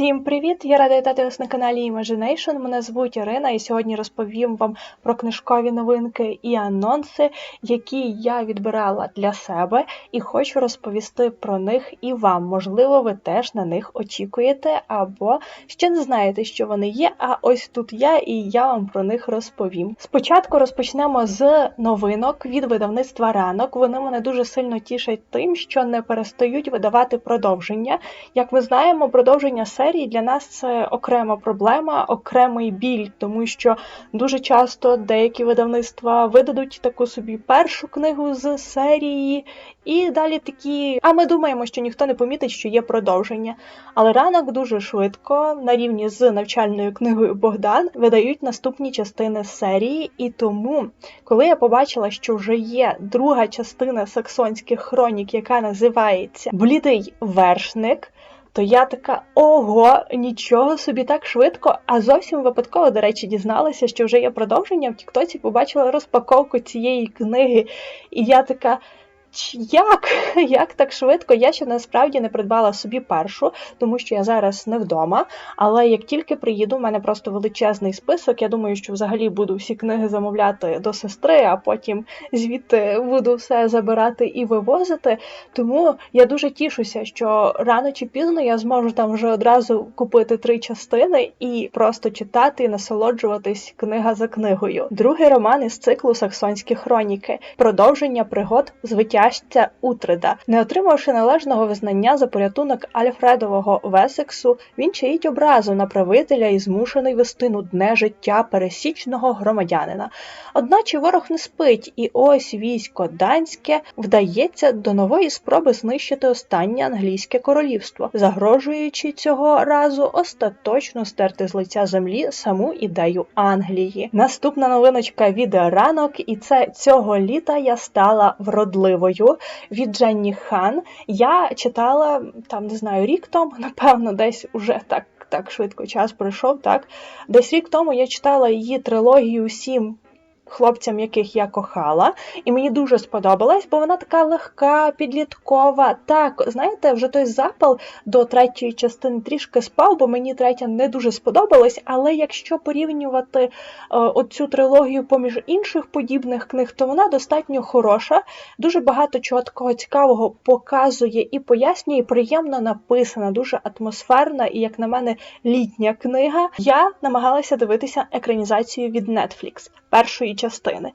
Всім привіт! Я рада вітати вас на каналі Imagination. Мене звуть Ірина, і сьогодні розповім вам про книжкові новинки і анонси, які я відбирала для себе, і хочу розповісти про них і вам. Можливо, ви теж на них очікуєте, або ще не знаєте, що вони є. А ось тут я, і я вам про них розповім. Спочатку розпочнемо з новинок від видавництва ранок. Вони мене дуже сильно тішать тим, що не перестають видавати продовження. Як ми знаємо, продовження серії для нас це окрема проблема, окремий біль, тому що дуже часто деякі видавництва видадуть таку собі першу книгу з серії, і далі такі. А ми думаємо, що ніхто не помітить, що є продовження. Але ранок дуже швидко, на рівні з навчальною книгою Богдан, видають наступні частини серії, і тому, коли я побачила, що вже є друга частина саксонських хронік, яка називається Блідий вершник. То я така ого, нічого собі так швидко. А зовсім випадково, до речі, дізналася, що вже є продовження в Тіктоці, побачила розпаковку цієї книги, і я така. «Ч- Як? Як так швидко? Я ще насправді не придбала собі першу, тому що я зараз не вдома. Але як тільки приїду, в мене просто величезний список. Я думаю, що взагалі буду всі книги замовляти до сестри, а потім звідти буду все забирати і вивозити. Тому я дуже тішуся, що рано чи пізно я зможу там вже одразу купити три частини і просто читати і насолоджуватись книга за книгою. Другий роман із циклу Саксонські хроніки, продовження пригод звитяжця Утреда. Не отримавши належного визнання за порятунок Альфредового Весексу, він чаїть образу на правителя і змушений вести нудне життя пересічного громадянина. Одначе ворог не спить, і ось військо данське вдається до нової спроби знищити останнє англійське королівство, загрожуючи цього разу остаточно стерти з лиця землі саму ідею Англії. Наступна новиночка від ранок, і це цього літа я стала вродливою від Дженні Хан. Я читала там, не знаю, рік тому, напевно, десь уже так. Так швидко час пройшов, так. Десь рік тому я читала її трилогію сім хлопцям, яких я кохала, і мені дуже сподобалась, бо вона така легка, підліткова. Так, знаєте, вже той запал до третьої частини трішки спав, бо мені третя не дуже сподобалась. Але якщо порівнювати е, оцю трилогію поміж інших подібних книг, то вона достатньо хороша, дуже багато чого такого цікавого показує і пояснює, приємно написана, дуже атмосферна і, як на мене, літня книга. Я намагалася дивитися екранізацію від Netflix першої частини.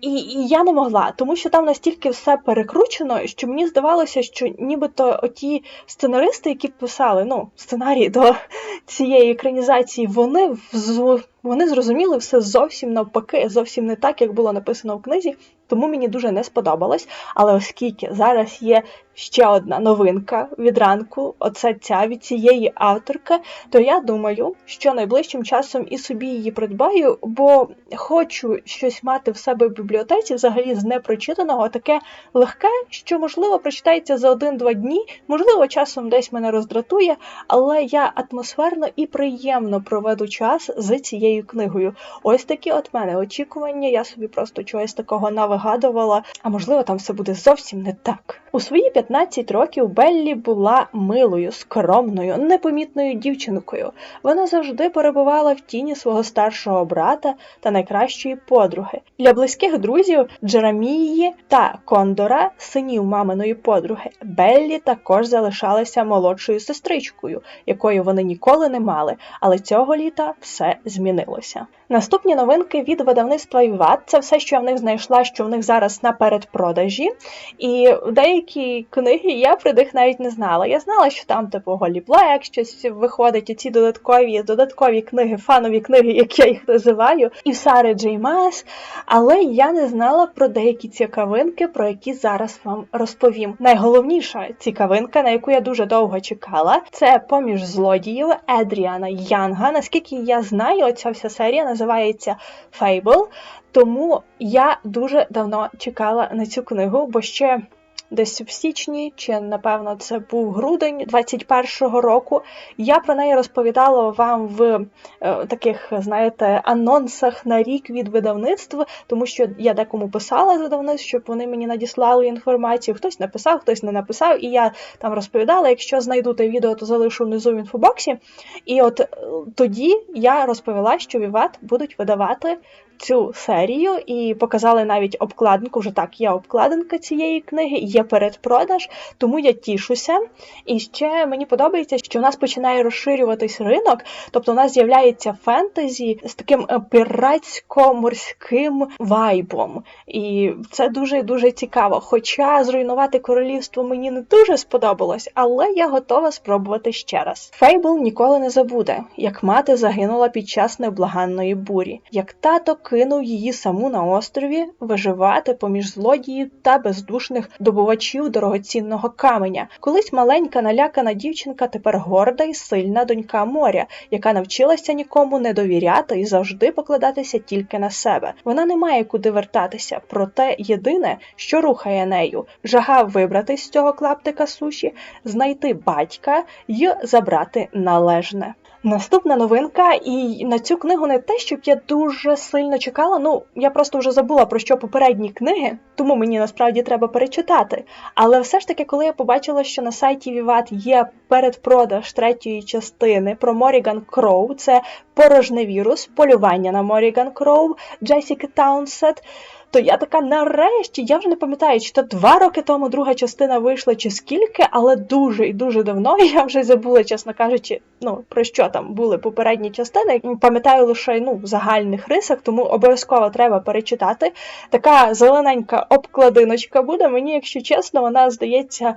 І, і я не могла, тому що там настільки все перекручено, що мені здавалося, що нібито оті сценаристи, які писали ну, сценарії до цієї екранізації, вони вз- вони зрозуміли все зовсім навпаки, зовсім не так, як було написано в книзі. Тому мені дуже не сподобалось. Але оскільки зараз є ще одна новинка від ранку, оце ця від цієї авторки, то я думаю, що найближчим часом і собі її придбаю, бо хочу щось мати в себе в бібліотеці, взагалі з непрочитаного, таке легке, що можливо прочитається за один-два дні, можливо, часом десь мене роздратує, але я атмосферно і приємно проведу час з цією книгою. Ось такі от мене очікування. Я собі просто чогось такого навигадувала, а можливо, там все буде зовсім не так. У свої 15 років Беллі була милою, скромною, непомітною дівчинкою. Вона завжди перебувала в тіні свого старшого брата та найкращої подруги. Для близьких друзів Джеремії та Кондора, синів маминої подруги, Беллі також залишалася молодшою сестричкою, якою вони ніколи не мали, але цього літа все змінилося змінилося. Наступні новинки від видавництва Віват. Це все, що я в них знайшла, що в них зараз на передпродажі. І деякі книги я про них навіть не знала. Я знала, що там, типу, Голі Блек, щось виходить, ці додаткові, додаткові книги, фанові книги, як я їх називаю, і Сари Джей Мас. Але я не знала про деякі цікавинки, про які зараз вам розповім. Найголовніша цікавинка, на яку я дуже довго чекала, це поміж злодіїв Едріана Янга. Наскільки я знаю, оця вся серія називається Fable. Тому я дуже давно чекала на цю книгу, бо ще десь в січні, чи напевно це був грудень 21-го року. Я про неї розповідала вам в е, таких, знаєте, анонсах на рік від видавництва, тому що я декому писала з видавництв, щоб вони мені надіслали інформацію. Хтось написав, хтось не написав, і я там розповідала. Якщо знайду те відео, то залишу внизу в інфобоксі. І от е, тоді я розповіла, що Віват будуть видавати цю серію і показали навіть обкладинку. Вже так, є обкладинка цієї книги, є передпродаж, тому я тішуся. І ще мені подобається, що у нас починає розширюватись ринок, тобто у нас з'являється фентезі з таким е, піратсько-морським вайбом. І це дуже дуже цікаво. Хоча зруйнувати королівство мені не дуже сподобалось, але я готова спробувати ще раз. Фейбл ніколи не забуде, як мати загинула під час невблаганної бурі, як тато кинув її саму на острові виживати поміж злодіїв та бездушних добувачів дорогоцінного каменя. Колись маленька налякана дівчинка, тепер горда і сильна донька моря, яка навчилася нікому не довіряти і завжди покладатися тільки на себе. Вона не має куди вертатися, проте єдине, що рухає нею, жага вибратись з цього клаптика суші, знайти батька й забрати належне. Наступна новинка, і на цю книгу не те, щоб я дуже сильно чекала. Ну я просто вже забула про що попередні книги, тому мені насправді треба перечитати. Але все ж таки, коли я побачила, що на сайті Віват є передпродаж третьої частини про Моріган Кроу, це порожневірус, полювання на Моріган Кроу, Джесіки Таунсет то я така нарешті, я вже не пам'ятаю, чи то два роки тому друга частина вийшла, чи скільки, але дуже і дуже давно я вже забула, чесно кажучи, ну про що там були попередні частини. Пам'ятаю лише ну, в загальних рисах, тому обов'язково треба перечитати. Така зелененька обкладиночка буде. Мені, якщо чесно, вона здається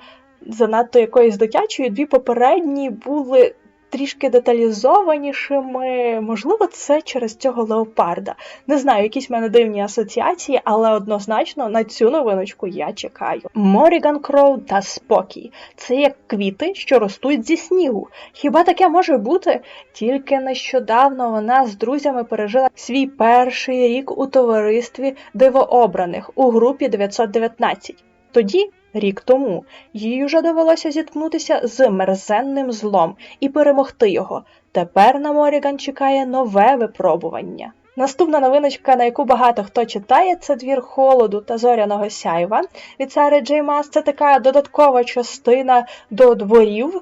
занадто якоюсь дитячою. Дві попередні були трішки деталізованішими. Можливо, це через цього леопарда. Не знаю, якісь в мене дивні асоціації, але однозначно на цю новиночку я чекаю. Моріган Кроу та спокій. Це як квіти, що ростуть зі снігу. Хіба таке може бути? Тільки нещодавно вона з друзями пережила свій перший рік у товаристві дивообраних у групі 919. Тоді Рік тому їй уже довелося зіткнутися з мерзенним злом і перемогти його. Тепер на Моріган чекає нове випробування. Наступна новиночка, на яку багато хто читає, це двір холоду та зоряного сяйва від Сари Джей Мас. Це така додаткова частина до дворів.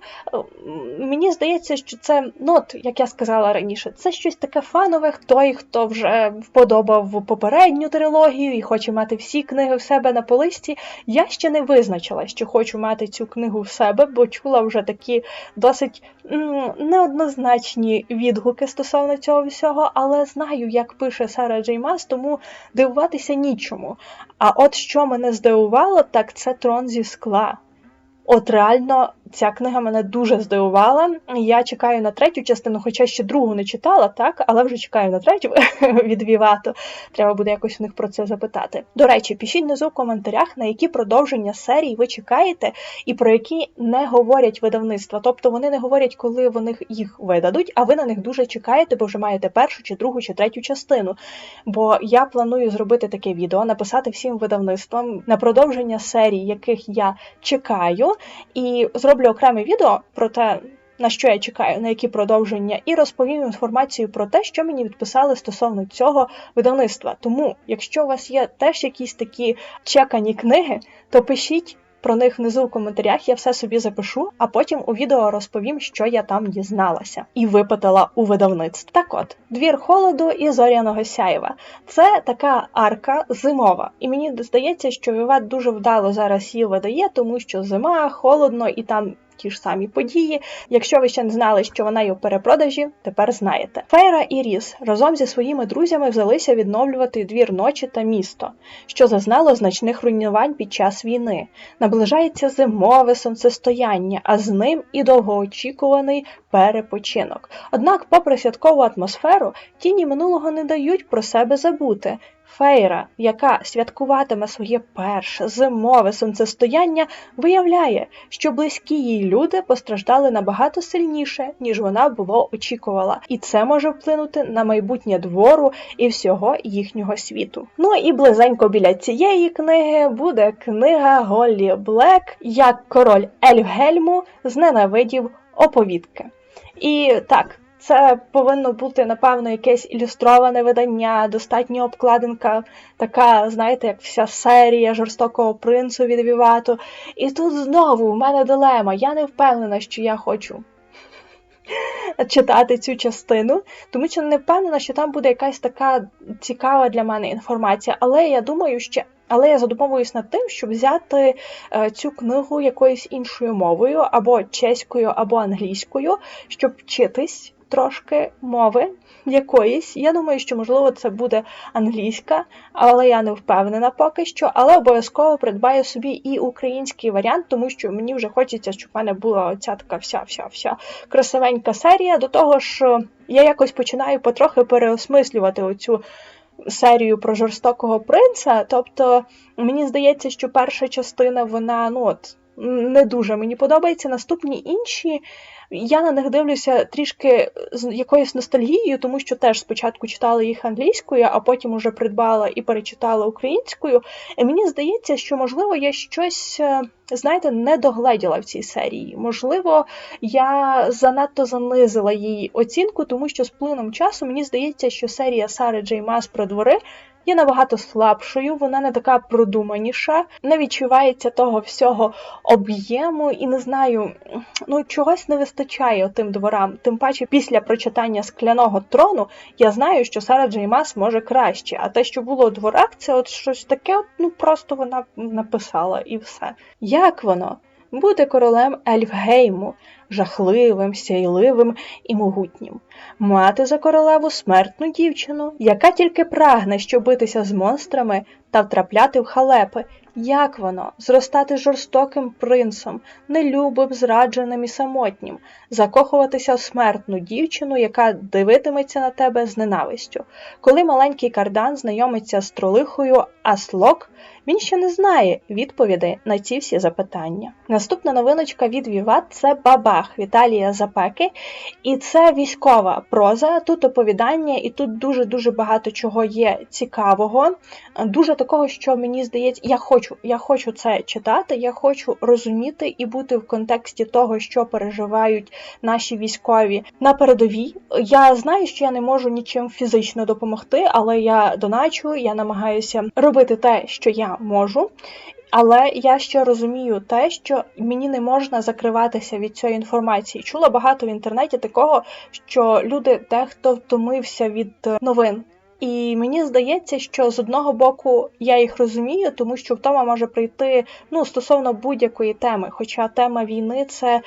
Мені здається, що це, ну от, як я сказала раніше, це щось таке фанове. Той, хто вже вподобав попередню трилогію і хоче мати всі книги в себе на полисті. Я ще не визначила, що хочу мати цю книгу в себе, бо чула вже такі досить неоднозначні відгуки стосовно цього всього, але знаю, як пише Сара Джеймас, тому дивуватися нічому. А от що мене здивувало, так це трон зі скла. От реально ця книга мене дуже здивувала. Я чекаю на третю частину, хоча ще другу не читала, так, але вже чекаю на третю від Вівато. Треба буде якось у них про це запитати. До речі, пишіть внизу в коментарях, на які продовження серій ви чекаєте, і про які не говорять видавництва. Тобто вони не говорять, коли вони їх видадуть, а ви на них дуже чекаєте, бо вже маєте першу, чи другу, чи третю частину. Бо я планую зробити таке відео, написати всім видавництвам на продовження серій, яких я чекаю, і зробити зроблю окреме відео про те, на що я чекаю, на які продовження, і розповім інформацію про те, що мені відписали стосовно цього видавництва. Тому, якщо у вас є теж якісь такі чекані книги, то пишіть. Про них внизу в коментарях я все собі запишу, а потім у відео розповім, що я там дізналася і випитала у видавництв. Так от, двір холоду і зоряного сяєва. Це така арка зимова. І мені здається, що Віват дуже вдало зараз її видає, тому що зима, холодно і там ті ж самі події. Якщо ви ще не знали, що вона є у перепродажі, тепер знаєте. Фейра і Ріс разом зі своїми друзями взялися відновлювати двір ночі та місто, що зазнало значних руйнувань під час війни. Наближається зимове сонцестояння, а з ним і довгоочікуваний перепочинок. Однак, попри святкову атмосферу, тіні минулого не дають про себе забути. Фейра, яка святкуватиме своє перше зимове сонцестояння, виявляє, що близькі їй люди постраждали набагато сильніше, ніж вона було очікувала, і це може вплинути на майбутнє двору і всього їхнього світу. Ну і близенько біля цієї книги буде книга Голлі Блек, як король Ельфгельму зненавидів оповідки. І так. Це повинно бути, напевно, якесь ілюстроване видання, достатньо обкладинка, така, знаєте, як вся серія жорстокого принцу від Вівату. І тут знову в мене дилема. Я не впевнена, що я хочу читати цю частину, тому що не впевнена, що там буде якась така цікава для мене інформація. Але я думаю, що. Але я задумовуюсь над тим, щоб взяти е, цю книгу якоюсь іншою мовою, або чеською, або англійською, щоб вчитись трошки мови якоїсь. Я думаю, що можливо це буде англійська, але я не впевнена поки що. Але обов'язково придбаю собі і український варіант, тому що мені вже хочеться, щоб в мене була оця така вся-вся-вся красивенька серія. До того ж, я якось починаю потрохи переосмислювати оцю. Серію про жорстокого принца, тобто мені здається, що перша частина вона ну от не дуже мені подобається. Наступні інші я на них дивлюся трішки з якоюсь ностальгією, тому що теж спочатку читала їх англійською, а потім уже придбала і перечитала українською. І мені здається, що можливо я щось, е, знаєте, не догледіла в цій серії. Можливо, я занадто занизила її оцінку, тому що з плином часу мені здається, що серія Сари Джей Мас про двори є набагато слабшою, вона не така продуманіша, не відчувається того всього об'єму і не знаю, ну чогось не вистачає тим дворам. Тим паче, після прочитання скляного трону я знаю, що Сара Джеймас може краще. А те, що було у дворах, це от щось таке, ну просто вона написала і все. Як воно? Бути королем Ельфгейму, жахливим, сяйливим і могутнім, мати за королеву смертну дівчину, яка тільки прагне що битися з монстрами та втрапляти в халепи. Як воно зростати жорстоким принцем, нелюбим, зрадженим і самотнім, закохуватися в смертну дівчину, яка дивитиметься на тебе з ненавистю. Коли маленький кардан знайомиться з тролихою Аслок, він ще не знає відповідей на ці всі запитання. Наступна новиночка від Віват це Бабах Віталія Запеки, і це військова проза. Тут оповідання, і тут дуже-дуже багато чого є цікавого, дуже такого, що мені здається, я хочу, я хочу це читати, я хочу розуміти і бути в контексті того, що переживають наші військові на передовій. Я знаю, що я не можу нічим фізично допомогти, але я доначу, я намагаюся робити те, що я можу. Але я ще розумію те, що мені не можна закриватися від цієї інформації. Чула багато в інтернеті такого, що люди дехто втомився від новин. І мені здається, що з одного боку я їх розумію, тому що втома може прийти ну, стосовно будь-якої теми. Хоча тема війни це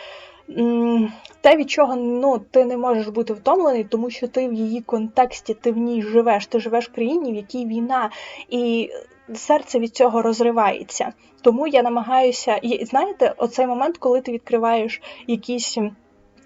те, від чого ну, ти не можеш бути втомлений, тому що ти в її контексті, ти в ній живеш, ти живеш в країні, в якій війна. І серце від цього розривається. Тому я намагаюся, і знаєте, оцей момент, коли ти відкриваєш якісь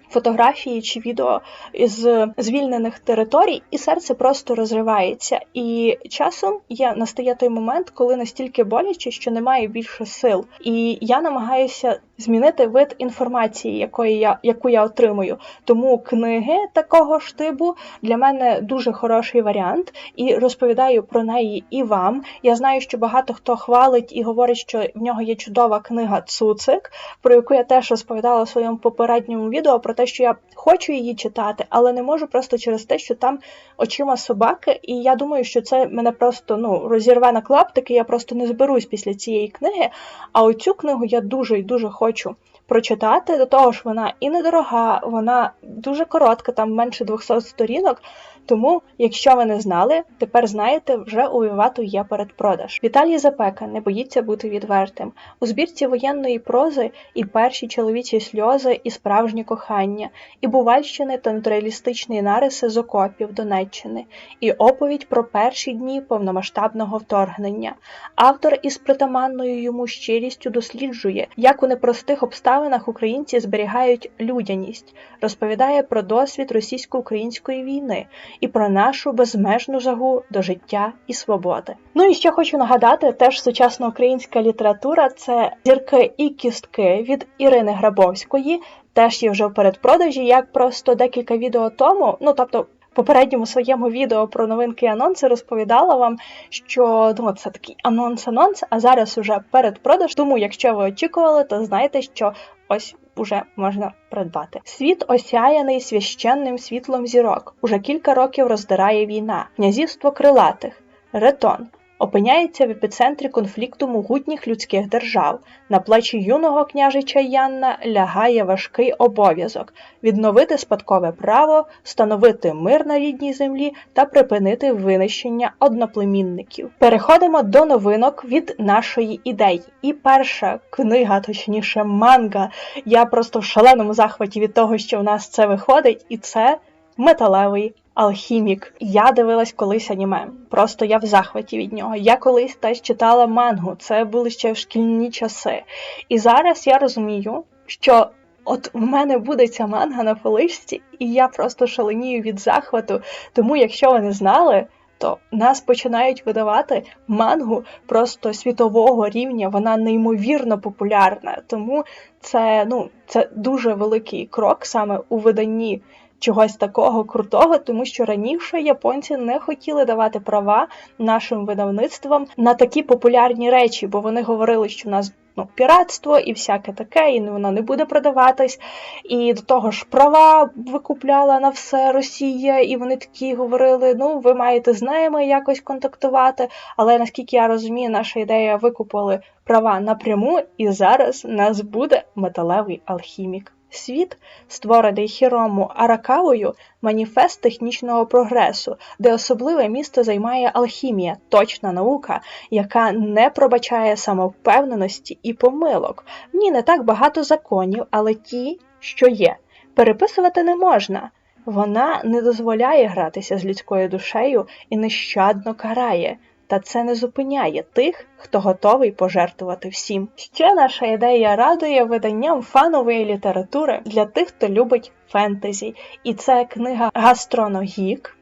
фотографії чи відео з звільнених територій, і серце просто розривається. І часом є настає той момент, коли настільки боляче, що немає більше сил. І я намагаюся змінити вид інформації, якої я яку я отримую. Тому книги такого ж типу для мене дуже хороший варіант, і розповідаю про неї і вам. Я знаю, що багато хто хвалить і говорить, що в нього є чудова книга Цуцик, про яку я теж розповідала в своєму попередньому відео про те, що я хочу її читати, але не можу просто через те, що там очима собаки, і я думаю, що це мене просто ну розірве на клаптики. Я просто не зберусь після цієї книги. А оцю книгу я дуже і дуже хочу прочитати. До того ж, вона і недорога, вона дуже коротка, там менше 200 сторінок. Тому, якщо ви не знали, тепер знаєте, вже у Вівату є передпродаж. Віталій Запека не боїться бути відвертим. У збірці воєнної прози і перші чоловічі сльози, і справжнє кохання, і бувальщини та натуралістичні нариси з окопів Донеччини, і оповідь про перші дні повномасштабного вторгнення. Автор із притаманною йому щирістю досліджує, як у непростих обставинах українці зберігають людяність, розповідає про досвід російсько-української війни і про нашу безмежну жагу до життя і свободи. Ну і ще хочу нагадати, теж сучасна українська література це зірки і кістки від Ірини Грабовської. Теж є вже в передпродажі, як просто декілька відео тому, ну тобто попередньому своєму відео про новинки і анонси розповідала вам, що ну, це такий анонс-анонс, а зараз уже передпродаж. Тому, якщо ви очікували, то знайте, що ось уже можна придбати. Світ осяяний священним світлом зірок. Уже кілька років роздирає війна, князівство крилатих, ретон. Опиняється в епіцентрі конфлікту могутніх людських держав. На плечі юного княжича Янна лягає важкий обов'язок відновити спадкове право, встановити мир на рідній землі та припинити винищення одноплемінників. Переходимо до новинок від нашої ідеї. І перша книга, точніше, манга. Я просто в шаленому захваті від того, що в нас це виходить, і це металевий Алхімік. Я дивилась колись аніме. Просто я в захваті від нього. Я колись теж читала мангу. Це були ще в шкільні часи. І зараз я розумію, що от в мене буде ця манга на поличці, і я просто шаленію від захвату. Тому, якщо ви не знали. То нас починають видавати мангу просто світового рівня, вона неймовірно популярна. Тому це ну це дуже великий крок саме у виданні чогось такого крутого, тому що раніше японці не хотіли давати права нашим видавництвам на такі популярні речі, бо вони говорили, що в нас ну, піратство і всяке таке, і воно не буде продаватись. І до того ж, права викупляла на все Росія, і вони такі говорили: ну, ви маєте з ними якось контактувати. Але наскільки я розумію, наша ідея викупили права напряму, і зараз нас буде металевий алхімік. Світ, створений Хірому Аракавою, маніфест технічного прогресу, де особливе місце займає алхімія, точна наука, яка не пробачає самовпевненості і помилок. В ній не так багато законів, але ті, що є, переписувати не можна. Вона не дозволяє гратися з людською душею і нещадно карає. Та це не зупиняє тих, хто готовий пожертвувати всім. Ще наша ідея радує виданням фанової літератури для тих, хто любить фентезі. І це книга Гастроногік.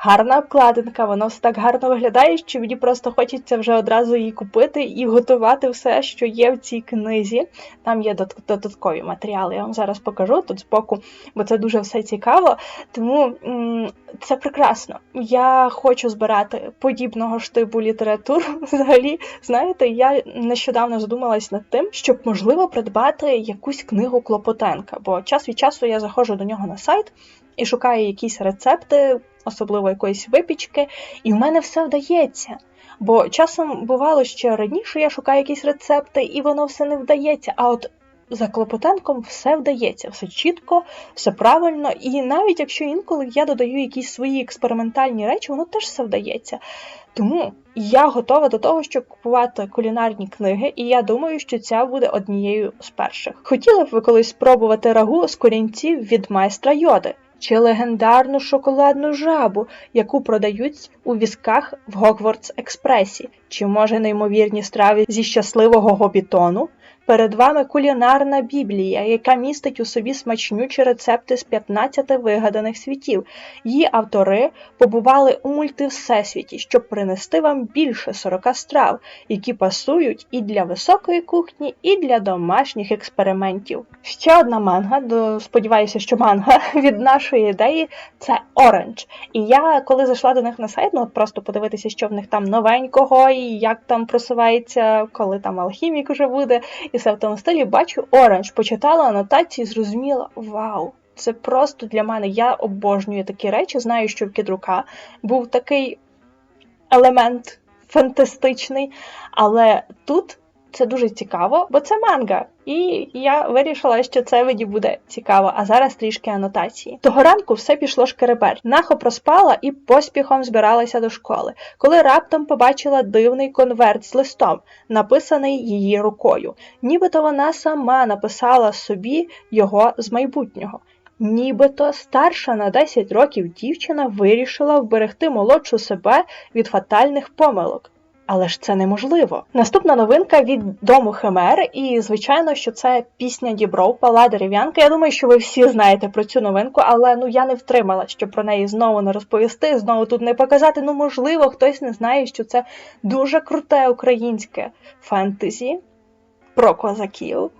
Гарна обкладинка, воно все так гарно виглядає, що мені просто хочеться вже одразу її купити і готувати все, що є в цій книзі. Там є додаткові матеріали, я вам зараз покажу тут збоку, бо це дуже все цікаво. Тому це прекрасно. Я хочу збирати подібного ж типу літературу. Взагалі, знаєте, я нещодавно задумалась над тим, щоб можливо придбати якусь книгу Клопотенка, бо час від часу я заходжу до нього на сайт і шукаю якісь рецепти особливо якоїсь випічки, і в мене все вдається. Бо часом бувало, що раніше я шукаю якісь рецепти, і воно все не вдається. А от за Клопотенком все вдається, все чітко, все правильно, і навіть якщо інколи я додаю якісь свої експериментальні речі, воно теж все вдається. Тому я готова до того, щоб купувати кулінарні книги, і я думаю, що ця буде однією з перших. Хотіла б ви колись спробувати рагу з корінців від майстра йоди чи легендарну шоколадну жабу, яку продають у візках в Гогвартс Експресі, чи може неймовірні страви зі щасливого гобітону, Перед вами кулінарна біблія, яка містить у собі смачнючі рецепти з 15 вигаданих світів. Її автори побували у мультивсесвіті, щоб принести вам більше 40 страв, які пасують і для високої кухні, і для домашніх експериментів. Ще одна манга, сподіваюся, що манга від нашої ідеї це Orange. І я, коли зайшла до них на сайт, ну просто подивитися, що в них там новенького, і як там просувається, коли там алхімік уже буде все в тому стилі, бачу оранж, почитала анотації, зрозуміла, вау! Це просто для мене. Я обожнюю такі речі. Знаю, що в кідрука був такий елемент фантастичний, але тут це дуже цікаво, бо це манга. І я вирішила, що це мені буде цікаво. А зараз трішки анотації. Того ранку все пішло шкереберть. Нахо проспала і поспіхом збиралася до школи, коли раптом побачила дивний конверт з листом, написаний її рукою. Нібито вона сама написала собі його з майбутнього. Нібито старша на 10 років дівчина вирішила вберегти молодшу себе від фатальних помилок. Але ж це неможливо. Наступна новинка від дому Химер, і звичайно, що це пісня Дібров, Пала дерев'янка. Я думаю, що ви всі знаєте про цю новинку, але ну я не втримала, щоб про неї знову не розповісти, знову тут не показати. Ну, можливо, хтось не знає, що це дуже круте українське фентезі про козаків.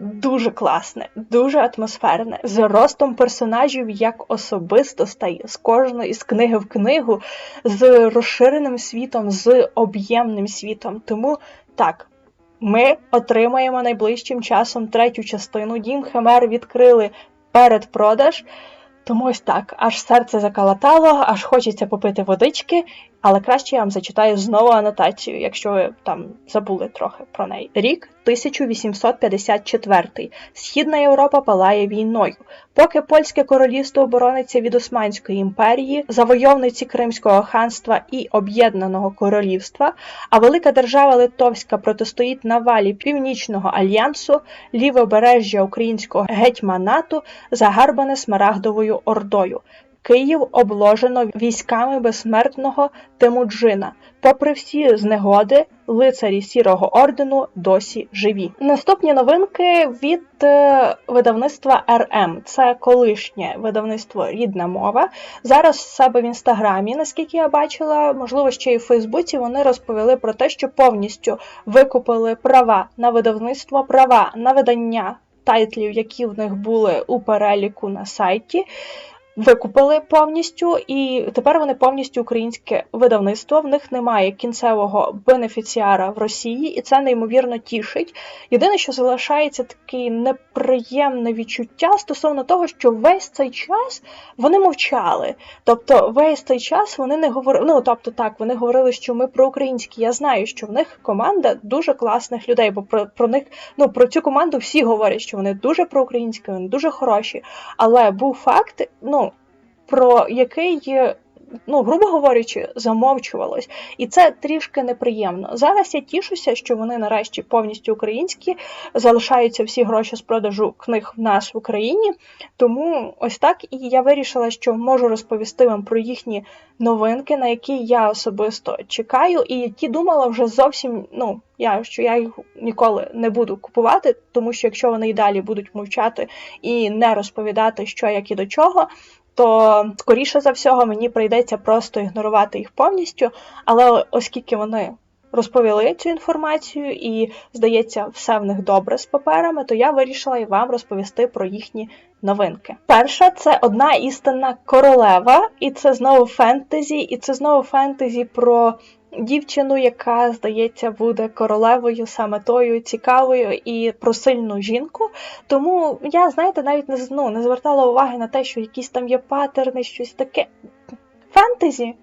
Дуже класне, дуже атмосферне, з ростом персонажів як особистостей, з кожної з книги в книгу, з розширеним світом, з об'ємним світом. Тому так, ми отримаємо найближчим часом третю частину. Дім Химер відкрили передпродаж. Тому ось так, аж серце закалатало, аж хочеться попити водички, але краще я вам зачитаю знову анотацію, якщо ви там забули трохи про неї. Рік 1854. Східна Європа палає війною. Поки польське королівство оборониться від Османської імперії, завойовниці Кримського ханства і Об'єднаного Королівства, а велика держава Литовська протистоїть навалі Північного альянсу, лівобережжя українського гетьманату, загарбане Смарагдовою Ордою. Київ обложено військами безсмертного Темуджина. Попри всі знегоди, лицарі сірого ордену досі живі. Наступні новинки від е, видавництва РМ. Це колишнє видавництво Рідна мова. Зараз себе в інстаграмі, наскільки я бачила, можливо, ще й в Фейсбуці. Вони розповіли про те, що повністю викупили права на видавництво, права на видання тайтлів, які в них були у переліку на сайті викупили повністю, і тепер вони повністю українське видавництво. В них немає кінцевого бенефіціара в Росії, і це неймовірно тішить. Єдине, що залишається таке неприємне відчуття стосовно того, що весь цей час вони мовчали. Тобто, весь цей час вони не говорили. Ну тобто, так вони говорили, що ми про українські. Я знаю, що в них команда дуже класних людей, бо про, про них ну про цю команду всі говорять, що вони дуже проукраїнські, вони дуже хороші. Але був факт, ну про який, ну, грубо говорячи, замовчувалось. І це трішки неприємно. Зараз я тішуся, що вони нарешті повністю українські, залишаються всі гроші з продажу книг в нас в Україні. Тому ось так і я вирішила, що можу розповісти вам про їхні новинки, на які я особисто чекаю, і які думала вже зовсім, ну. Я що я їх ніколи не буду купувати, тому що якщо вони й далі будуть мовчати і не розповідати, що як і до чого, то скоріше за всього мені прийдеться просто ігнорувати їх повністю. Але оскільки вони розповіли цю інформацію і, здається, все в них добре з паперами, то я вирішила і вам розповісти про їхні новинки. Перша це одна істинна королева, і це знову фентезі, і це знову фентезі про дівчину, яка, здається, буде королевою саме тою цікавою і про сильну жінку. Тому я, знаєте, навіть не ну, не звертала уваги на те, що якісь там є патерни, щось таке. Фентезі.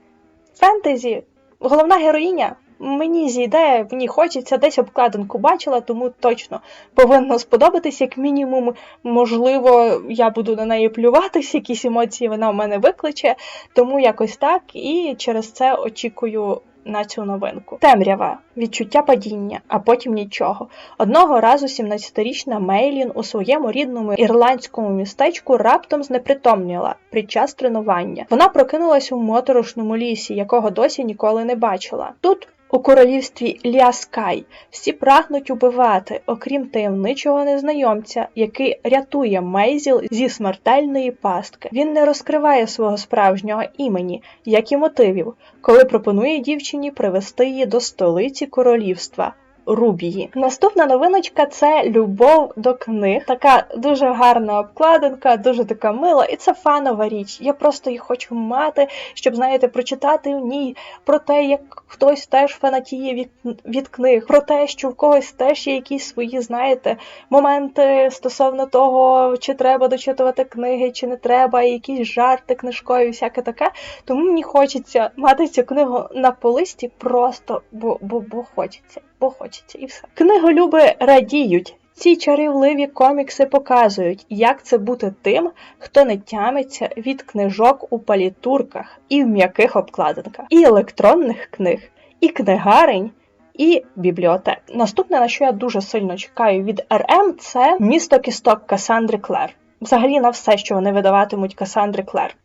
Фентезі. Головна героїня. Мені зійде, ній хочеться, десь обкладинку бачила, тому точно повинно сподобатись, як мінімум, можливо, я буду на неї плюватись, якісь емоції вона в мене викличе, тому якось так, і через це очікую на цю новинку. Темрява, відчуття падіння, а потім нічого. Одного разу 17-річна Мейлін у своєму рідному ірландському містечку раптом знепритомніла під час тренування. Вона прокинулась у моторошному лісі, якого досі ніколи не бачила. Тут у королівстві Ліаскай всі прагнуть убивати, окрім таємничого незнайомця, який рятує Мейзіл зі смертельної пастки. Він не розкриває свого справжнього імені, як і мотивів, коли пропонує дівчині привести її до столиці королівства. Рубії. Наступна новиночка це любов до книг. Така дуже гарна обкладинка, дуже така мила, і це фанова річ. Я просто їх хочу мати, щоб, знаєте, прочитати в ній про те, як хтось теж фанатіє від, від книг, про те, що в когось теж є якісь свої, знаєте, моменти стосовно того, чи треба дочитувати книги, чи не треба, і якісь жарти книжкові, всяке таке. Тому мені хочеться мати цю книгу на полисті просто, бо, бо, бо хочеться бо хочеться, і все. Книголюби радіють. Ці чарівливі комікси показують, як це бути тим, хто не тямиться від книжок у палітурках і в м'яких обкладинках, і електронних книг, і книгарень, і бібліотек. Наступне, на що я дуже сильно чекаю від РМ, це місто кісток Касандри Клер. Взагалі на все, що вони видаватимуть Касандри Клер.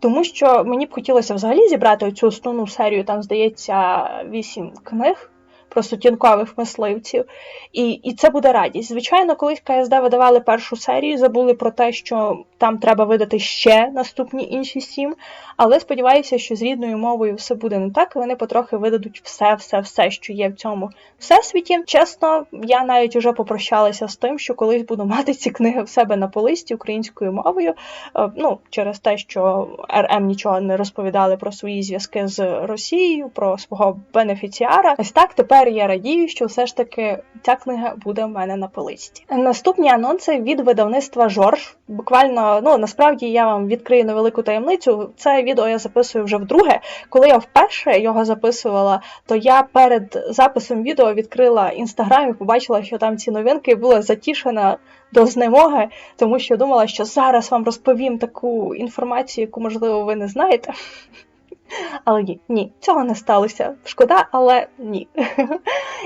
Тому що мені б хотілося взагалі зібрати цю основну серію, там, здається, вісім книг про сутінкових мисливців, і, і це буде радість. Звичайно, колись КСД видавали першу серію, забули про те, що там треба видати ще наступні інші сім. Але сподіваюся, що з рідною мовою все буде не так. і Вони потрохи видадуть все, все, все, що є в цьому всесвіті. Чесно, я навіть уже попрощалася з тим, що колись буду мати ці книги в себе на полисті українською мовою. Е, Ну, через те, що РМ нічого не розповідали про свої зв'язки з Росією, про свого бенефіціара. Ось так тепер я радію, що все ж таки ця книга буде в мене на полисті. Наступні анонси від видавництва Жорж. Буквально, ну насправді я вам відкрию невелику таємницю. Це відео я записую вже вдруге. Коли я вперше його записувала, то я перед записом відео відкрила інстаграм і побачила, що там ці новинки була затішена до знемоги, тому що думала, що зараз вам розповім таку інформацію, яку можливо ви не знаєте. Але ні, ні, цього не сталося. Шкода, але ні.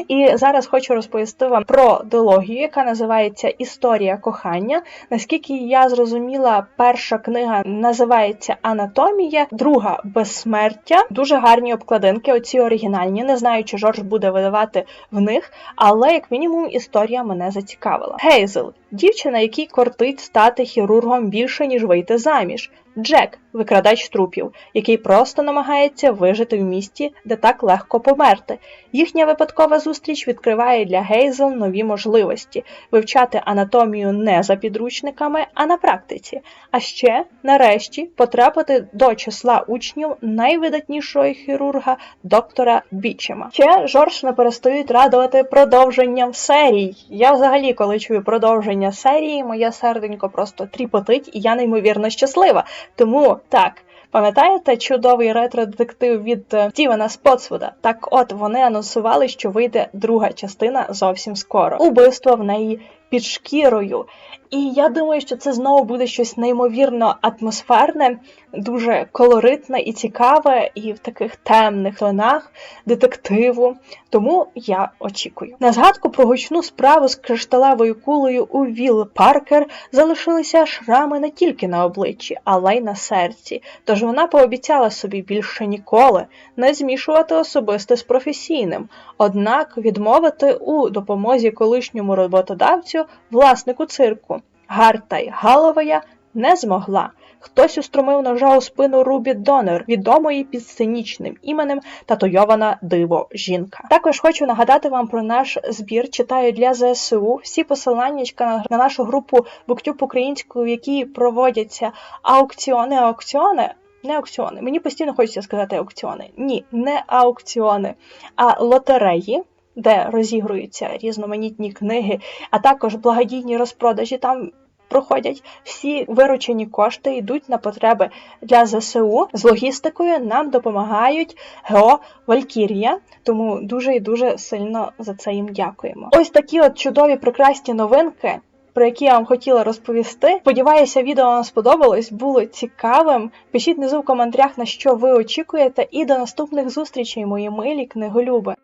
І зараз хочу розповісти вам про дилогію, яка називається Історія кохання. Наскільки я зрозуміла, перша книга називається Анатомія, друга безсмертя. Дуже гарні обкладинки, оці оригінальні. Не знаю, чи Жорж буде видавати в них, але як мінімум історія мене зацікавила. Гейзел дівчина, якій кортить стати хірургом більше ніж вийти заміж. Джек викрадач трупів, який просто намагається вижити в місті, де так легко померти. Їхня випадкова зустріч відкриває для Гейзел нові можливості вивчати анатомію не за підручниками, а на практиці. А ще, нарешті, потрапити до числа учнів найвидатнішого хірурга доктора Бічема. Ще Жорж не перестають радувати продовженням серій. Я взагалі, коли чую продовження серії, моє серденько просто тріпотить, і я неймовірно щаслива. Тому так. Пам'ятаєте чудовий ретро-детектив від е, Стівена Спотсвуда? Так от вони анонсували, що вийде друга частина зовсім скоро. Убивство в неї під шкірою. І я думаю, що це знову буде щось неймовірно атмосферне, дуже колоритне і цікаве, і в таких темних тонах детективу. Тому я очікую. На згадку про гучну справу з кришталевою кулею у Віл Паркер залишилися шрами не тільки на обличчі, але й на серці. Тож вона пообіцяла собі більше ніколи не змішувати особисте з професійним, однак відмовити у допомозі колишньому роботодавцю, власнику цирку. Гартай Галовая не змогла. Хтось устромив ножа у спину Рубі Донер, відомої під сценічним іменем татуйована диво жінка. Також хочу нагадати вам про наш збір. Читаю для ЗСУ. Всі посилання на нашу групу Буктюб українською, в якій проводяться аукціони, аукціони. Не аукціони. Мені постійно хочеться сказати аукціони. Ні, не аукціони, а лотереї. Де розігруються різноманітні книги, а також благодійні розпродажі. Там проходять всі виручені кошти йдуть на потреби для ЗСУ. З логістикою нам допомагають ГО Валькірія, тому дуже і дуже сильно за це їм дякуємо. Ось такі от чудові прекрасні новинки. Про які я вам хотіла розповісти. Сподіваюся, відео вам сподобалось, було цікавим. Пишіть внизу в коментарях, на що ви очікуєте, і до наступних зустрічей, мої милі книголюби.